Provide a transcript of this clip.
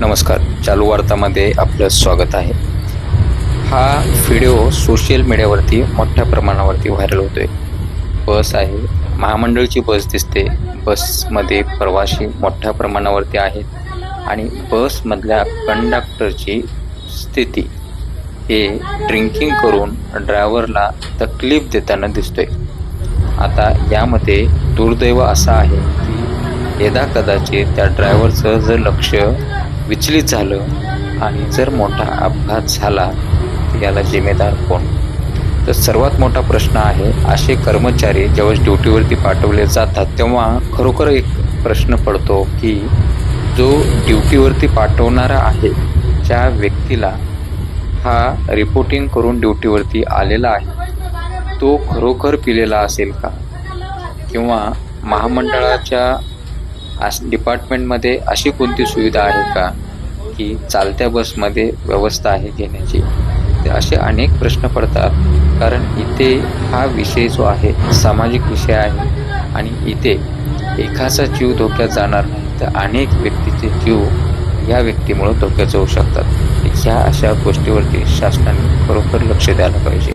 नमस्कार. चालू वार्तामध्ये आपलं स्वागत आहे. हा व्हिडिओ सोशल मीडियावरती मोठ्या प्रमाणावरती व्हायरल होतोय. बस आहे. महामंडळची बस दिसते. बसमध्ये प्रवासी मोठ्या प्रमाणावरती आहेत. आणि बसमधल्या कंडक्टरची स्थिती. हे ड्रिंकिंग करून ड्रायव्हरला तकलीफ देताना दिसतोय. आता यामध्ये दुर्दैव असं आहे की यदा कदाचित त्या ड्रायव्हरचं जर लक्ष विचलित झालं आणि जर मोठा अपघात झाला तर याला जिम्मेदार कोण? तर सर्वात मोठा प्रश्न आहे असे कर्मचारी ज्यावेळेस ड्युटीवरती पाठवले जातात तेव्हा खरोखर एक प्रश्न पडतो की जो ड्युटीवरती पाठवणारा आहे ज्या व्यक्तीला हा रिपोर्टिंग करून ड्युटीवरती आलेला आहे. तो खरोखर पिलेला असेल का? किंवा महामंडळाच्या आस डिपार्टमेंटमध्ये अशी कोणती सुविधा आहे का? की चालत्या बसमध्ये व्यवस्था आहे घेण्याची? तर असे अनेक प्रश्न पडतात. कारण इथे हा विषय जो आहे सामाजिक विषय आहे आणि इथे एकाचा जीव धोक्यात जाणार नाही तर अनेक व्यक्तीचे जीव या व्यक्तीमुळं धोक्यात जाऊ शकतात. ह्या अशा गोष्टीवरती शासनाने खरोखर लक्ष द्यायला पाहिजे.